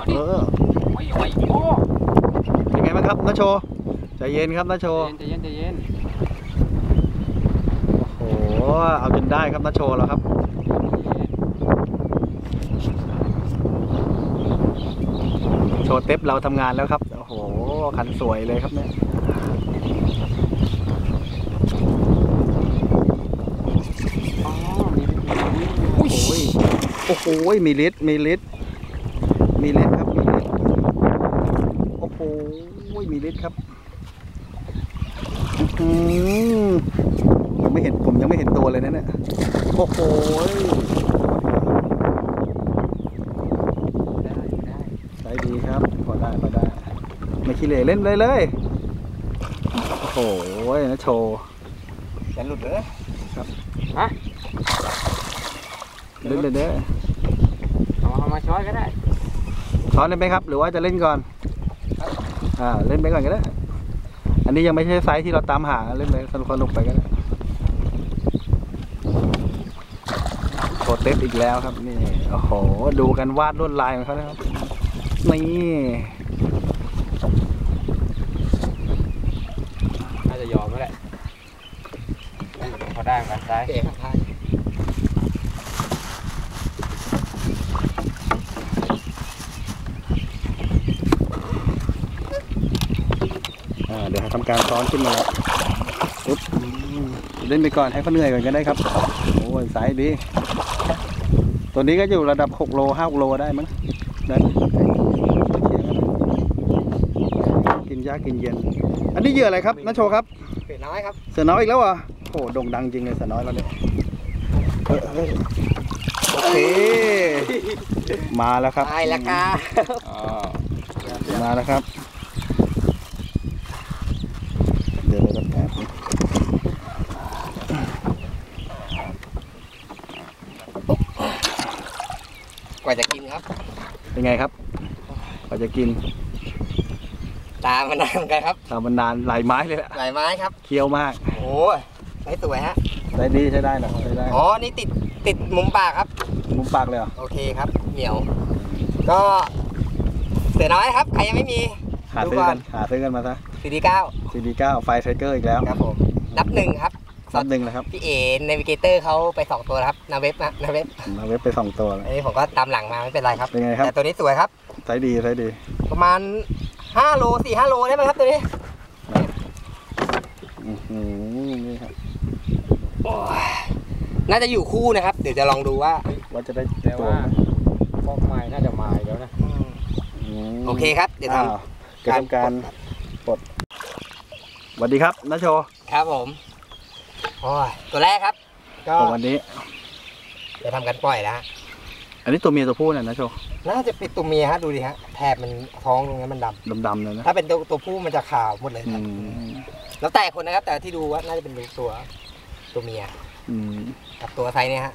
เอาเอดิอไว้ไว้โอ้เป็นไงบ้างครับนาโชใจเย็นครับนาโชใจเย็นใจเย็นโอ้โหเอาจนได้ครับนาโชแล้วครับโชว์เต็ปเราทำงานแล้วครับโอ้โหคันสวยเลยครับเนี่ยอ๋อมีวิธีนี้โอ้โหโอ้โหมีลิตรมีลิตร มีลิตรครับมีลิตรโอ้โหมีลิตรครับอื้อหือยังไม่เห็นผมยังไม่เห็นตัวเลยนะเนี่ยโอ้โหได้ได้ใช้ดีครับพอได้พอได้ไม่ขี้เหร่เล่นเลยเลยโอ้โหนะโชว์จะหลุดเลยเล่นเลยเด้อเอาเอามาช้อนก็ได้ ช้อนได้ไหมครับ หรือว่าจะเล่นก่อนอ่าเล่นไปก่อนก็ได้ อันนี้ยังไม่ใช่ไซส์ที่เราตามหาเล่นไปสนุกสนุกไปก็ได้โคเต็ปอีกแล้วครับนี่โอ้โหดูกันวาดลวดลายของเขานะครับนี่น่าจะยอมแล้วแหละพอได้เหมือนกันซ้าย เก๋ครับพายอ่าเดี๋ยวทำการซ้อนขึ้นมาแล้วปุ๊บอืมเล่นไปก่อนให้เขาเหนื่อยก่อนก็ได้ครับ โอ้ยสายดี ตัวนี้ก็อยู่ระดับ 6 โล5โลได้มั้งได้ไหมกินยากกินเย็น อันนี้เหยื่ออะไรครับน้าโชว์ครับเก๋น้อยครับ เสือน้อยอีกแล้วเหรอะโอ้โด่งดังจริงเลยเสือน้อยเราเนี่ยเออเออโอเค มาแล้วครับตายละกาอ่ามาแล้วครับ เดี๋ยวเราแป๊บนึง ก ว่าจะกินครับ เป็นไงครับกว่าจะกินตามมานานเหมือนกันครับตามมันนานหลายไม้เลยแหละหลายไม้ครับเคี้ยวมากโอ้ยไม่สวยฮะใช้ดีใช้ได้เหรอใช้ได้อ๋อนี่ติดติดมุมปากครับ มุมปากเลยเหรอโอเคครับ เหนียว ก็เสือน้อยครับ ใครยังไม่มีหาซื้อกันหาซื้อกันมาซะ ซีดีเก้าซีดีเก้าไฟไทเกอร์อีกแล้ว ครับผมนับหนึ่งครับ ซับหนึ่งนะครับ พี่เอ๋ในวิกเตอร์เขาไปสองตัวแล้วครับนาเว็บนะนาเว็บมาเว็บไปสองตัวแล้วอันนี้ผมก็ตามหลังมาไม่เป็นไรครับเป็นไงครับแต่ตัวนี้สวยครับใช้ดีใช้ดี ประมาณ5โล4 5โลได้ไหมครับตัวนี้อื้อหือนี่ครับโอ้ยน่าจะอยู่คู่นะครับ เดี๋ยวจะลองดูว่าว่าจะได้แต่ตัวว่าไหมฟอกใหม่น่าจะมาอีกแล้วนะมโอเคครับ เดี๋ยวทอ้าวเกิดทำการปลดสวัสดีครับน้าโชว์ำครับผม โอ้ยตัวแรกครับ ก็ของวันนี้ จะทำกันปล่อยแล้วฮะอันนี้ตัวเมียตัวผู้เนี่ยนะโชว์น่าจะเป็นตัวเมียฮะดูดิฮะแถบมันท้องตรงนี้มันดดำๆเลยนะำถ้าเป็นตัวตัวผู้มันจะขาวหมดเลยอืครับมแล้วแต่คนนะครับ แต่ที่ดูว่าน่าจะเป็นตัวตัวเมียอืมกับตัวไซส์เนี่ยฮะ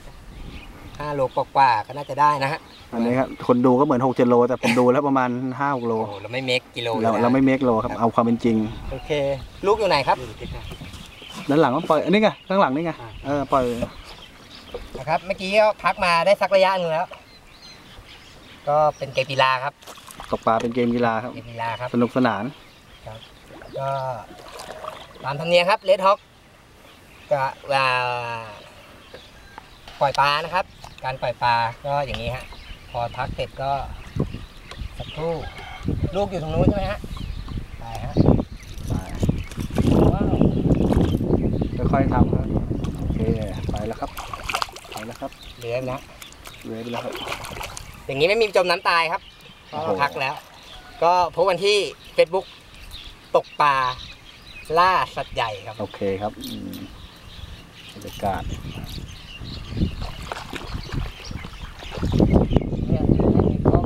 ห้าโลกว่าๆก็น่าจะได้นะฮะอันนี้ครับคนดูก็เหมือนหกเจ็ดโล แต่ผมดูแล้วประมาณห้าหกโล โอ้โหเราไม่เมคกิโลเลยเรานะเราไม่เมคโลครับ เอาความเป็นจริง โอเค ลูกอยู่ไหนครับ ด้านหลังก็ปล่อยอันนี้ไงข้างหลังนี่ไงเออปล่อยนะครับ เมื่อกี้ก็พักมาได้สักระยะหนึงแล้ว ก็เป็นเกมกีฬาครับตกปลาเป็นเกมกีฬาครับเกมกีฬาครับ สนุกสนานก็ตามธรรมเนียมครับเลดฮอกก็ว่าปล่อยปลานะครับ การปล่อยปลาก็อย่างนี้ฮะพอพักเสร็จก็สักครู่ลูกอยู่ตรงนู้นใช่ไหมฮะไปฮะว้าว ค่อยๆทำครับโอเคไปแล้วครับไปแล้วครับเหลือนะเลื้อยไปแล้วครับ อย่างนี้ไม่มีจมน้ำตายครับเพราะโอ้เราโหพักแล้ว ก็พบกันที่ Facebook ตกปลาล่าสัตว์ใหญ่ครับ โอเคครับอืมบรรยากาศเนี่ยมีกล้อง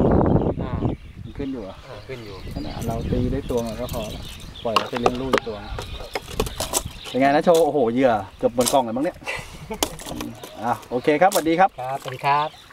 อ่ามันขึ้นอยู่เหรออ่าขึ้นอยู่ขนาดเราตีได้ตัวมันก็พอละปล่อยแล้วไปเลี้ยงลูกอีกตัว เป็นไงนะโชว์โอ้โหเหยื่อเกือบบนกล่องเลยมั้งเนี่ยอะโอเคครับสวัสดีครับ ครับสวัสดีครับ